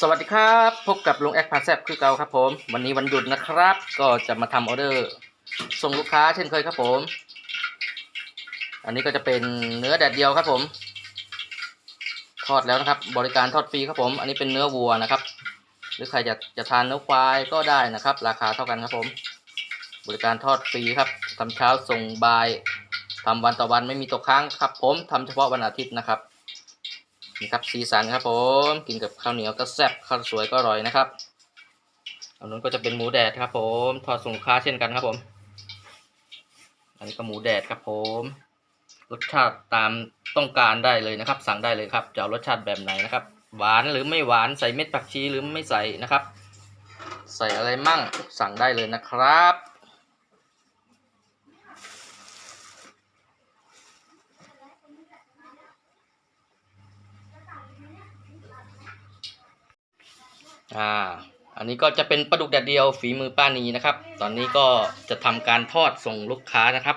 สวัสดีครับ พบกับลุงแอคพาแซบคือเก่าครับผม วันนี้วันหยุดนะครับ ก็จะมาทำออเดอร์ส่งลูกค้าเช่นเคยครับผม อันนี้ก็จะเป็นเนื้อแดดเดียวครับผม ทอดแล้วนะครับ บริการทอดฟรีครับผม อันนี้เป็นเนื้อวัวนะครับ หรือใครจะจะทานเนื้อควายก็ได้นะครับ ราคาเท่ากันครับผม บริการทอดฟรีครับทำเช้าส่งบ่ายทำวันต่อวันไม่มีตกค้างครับผมทำเฉพาะวันอาทิตย์นะครับ นี่ครับสีสันครับผมกินกับข้าวเหนียวก็แซ่บข้าวสวยก็อร่อยนะครับอันนู้นก็จะเป็นหมูแดดครับ ผมทอดส่งลูกค้าเช่นกันครับผม อันนี้ก็หมูแดดครับผมรสชาติตามต้องการได้เลยนะครับ สั่งได้เลยครับจะเอารสชาติแบบไหนนะครับ หวานหรือไม่หวานใส่เม็ดผักชีหรือไม่ใส่นะครับ ใส่อะไรมั่งสั่งได้เลยนะครับ อ่า อันนี้ก็จะเป็นปลาดุกแดดเดียวฝีมือป้านีนะครับ ตอนนี้ก็จะทำการทอดส่งลูกค้านะครับ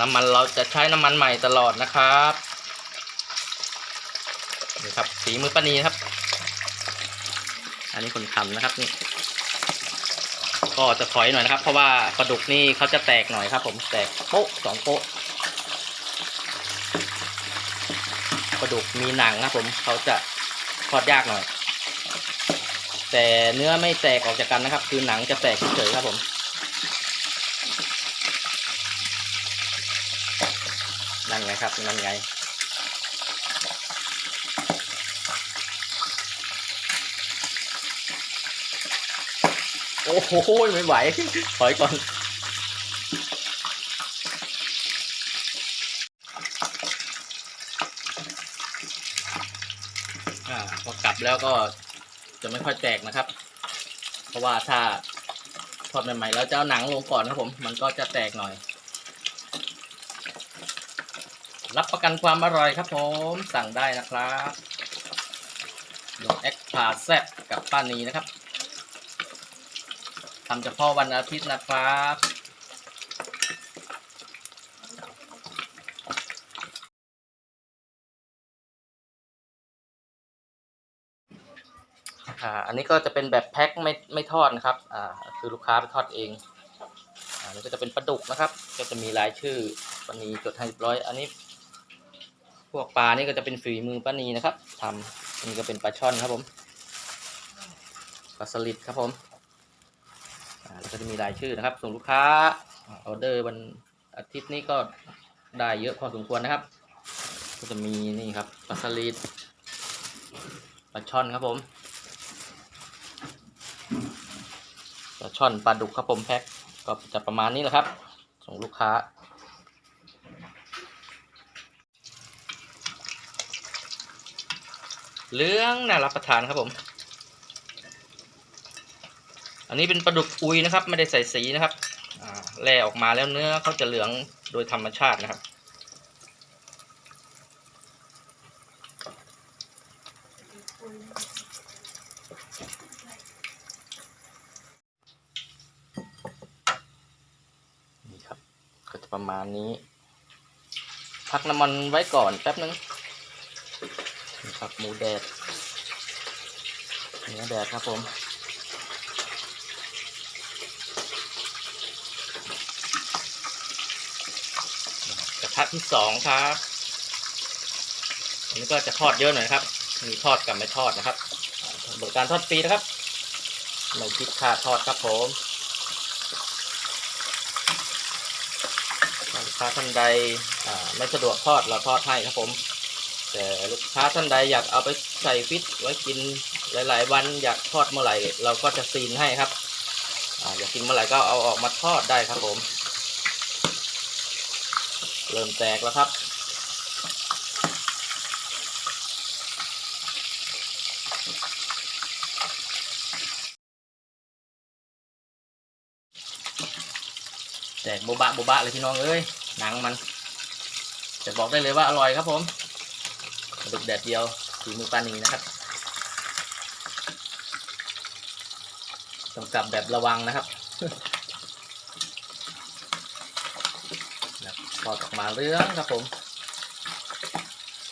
น้ำมันเราจะใช้น้ำมันใหม่ตลอดนะครับนี่ครับฝีมือป้านีนะครับ อันนี้คนทำนะครับนี่ก็จะถอยหน่อยนะครับ เพราะว่าปลาดุกนี่เขาจะแตกหน่อยครับ ผมแตกโป๊ะสองโป๊ะ ปลาดุกมีหนังนะผมเขาจะทอดยากหน่อย แต่เนื้อไม่แตกออกจากกันนะครับ คือหนังจะแตกเฉยๆครับผมนั่นไงครับนั่นไงโอ้โหไม่ไหวถอยก่อน อ่าพอกลับ แล้วก็จะไม่ค่อยแตกนะครับ เพราะว่าถ้าทอดใหม่ๆแล้วจะเอาหนังลงก่อนครับผม มันก็จะแตกหน่อย รับประกันความอร่อยครับผมสั่งได้นะครับดอกแอคพาแซบกับป้านีนะครับทำเฉพาะวันอาทิตย์นะครับ อ่าอันนี้ก็จะเป็นแบบแพ็คไม่ไม่ทอดนะครับอ่าคือลูกค้าไปทอดเองอ่านี่ก็จะเป็นปลาดุกนะครับ ก็จะมีรายชื่อปานีจดให้เรียบร้อย อันนี้ พวกปลานี่ก็จะเป็นฝีมือปานีนะครับทำอันนี้ก็เป็นปลาช่อนครับผมปลาสลิดครับผมอ่าแล้วก็จะมีรายชื่อนะครับ ส่งลูกค้าออเดอร์วันอาทิตย์นี้ก็ได้เยอะพอสมควรนะครับ ก็จะมีนี่ครับปลาสลิดปลาช่อนครับผม ปลาช่อนปลาดุกครับผมแพ็คก็จะประมาณนี้แหละครับ ส่งลูกค้าเหลืองน่ารับประทานครับผม อันนี้เป็นปลาดุกอุยนะครับ ไม่ได้ใส่สีนะครับแล่ออกมาแล้วเนื้อเขาจะเหลืองโดยธรรมชาตินะครับ ประมาณนี้ พักน้ำมันไว้ก่อนแป๊บนึงนี่ครับหมูแดดเนื้อแดดครับผมกระทะที่สองครับอันนี้ก็จะทอดเยอะหน่อยครับ มีทอดกับไม่ทอดนะครับบริการทอดฟรีนะครับไม่คิดค่าทอดครับผม ลูก ค้าท่านใดไม่สะดวกทอดเราทอดให้ครับผม แต่ลูกค้าท่านใดอยากเอาไปใส่ฟิตไว้กินหลาย ๆ วันอยากทอดเมื่อไหร่ เราก็จะซีนให้ครับออยากกินเมื่อไหร่ก็เอาออกมาทอดได้ครับผม เริ่มแตกแล้วครับแตกโบบะโบบะเลยพี่น้องเอ้ย หนังมันจะบอกได้เลยว่าอร่อยครับผมกระดูกแดดเดียวฝีมือปานีนะครับต้องกลับแบบระวังนะครับทอดออกมาเหลืองครับผม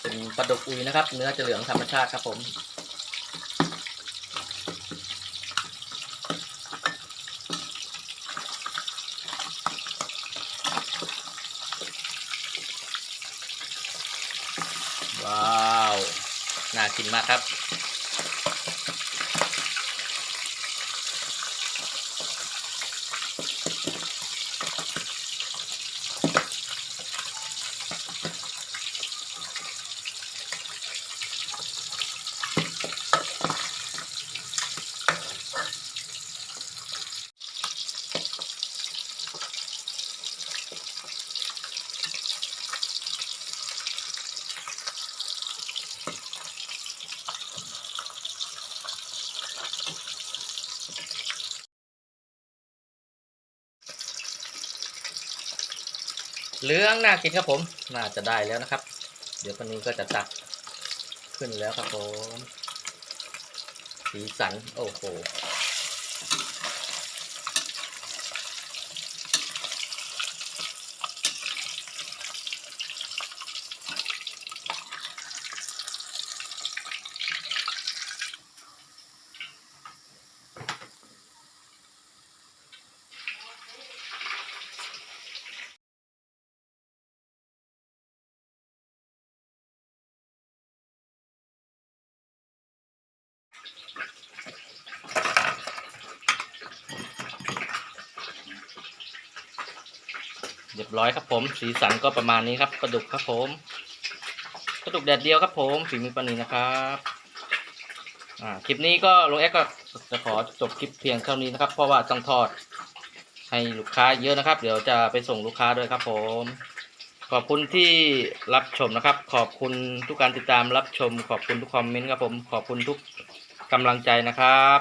เป็นปลาดุกอุยนะครับ เนื้อจะเหลืองธรรมชาติครับผม ว้าว น่ากินมากครับ เหลืองน่ากินครับผม น่าจะได้แล้วนะครับ เดี๋ยววันนี้ก็จะตักขึ้นแล้วครับผม สีสัน โอ้โห เรียบร้อยครับผม สีสันก็ประมาณนี้ครับปลาดุกครับผมปลาดุกแดดเดียวครับผมฝีมือปานีนะครับอ่าคลิปนี้ก็ลงแอ็กก็จะขอจบคลิปเพียงเท่านี้นะครับ เพราะว่าต้องทอดให้ลูกค้าเยอะนะครับ เดี๋ยวจะไปส่งลูกค้าด้วยครับผม ขอบคุณที่รับชมนะครับ ขอบคุณทุกการติดตามรับชม ขอบคุณทุกคอมเมนต์ครับผม ขอบคุณทุกกำลังใจนะครับ